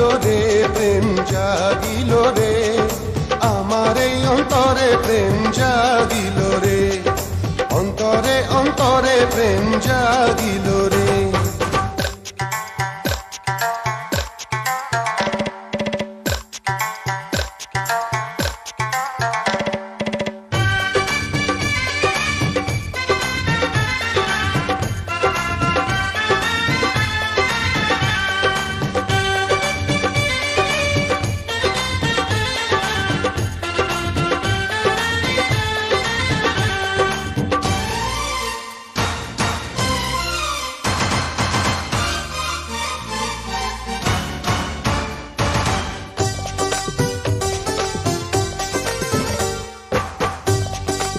রে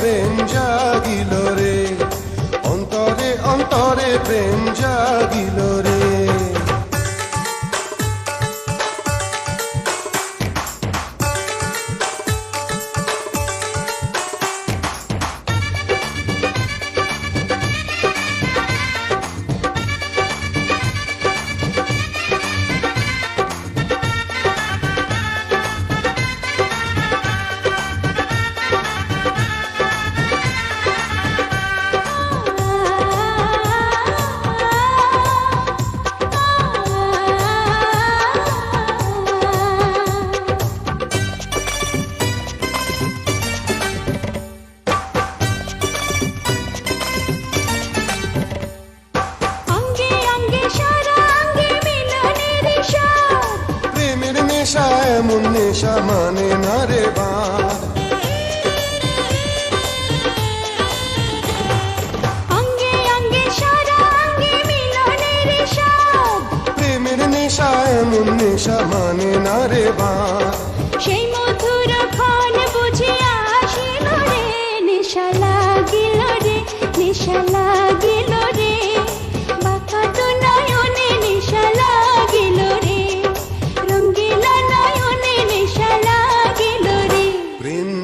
প্রেম জাগিল রে। অন্তরে অন্তরে প্রেম জাগিল রে। নেশা মানে না রে বা। প্রেমের নেশা এমন নেশা মানে না রে বা। সেই মধু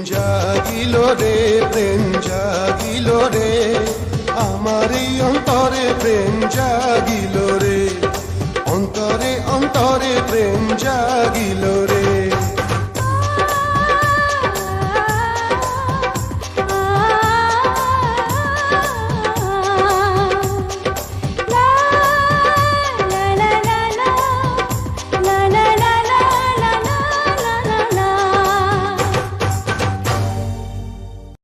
জাগিল রে প্রেম জাগিল রে। আমার অন্তরে প্রেম জাগিল রে।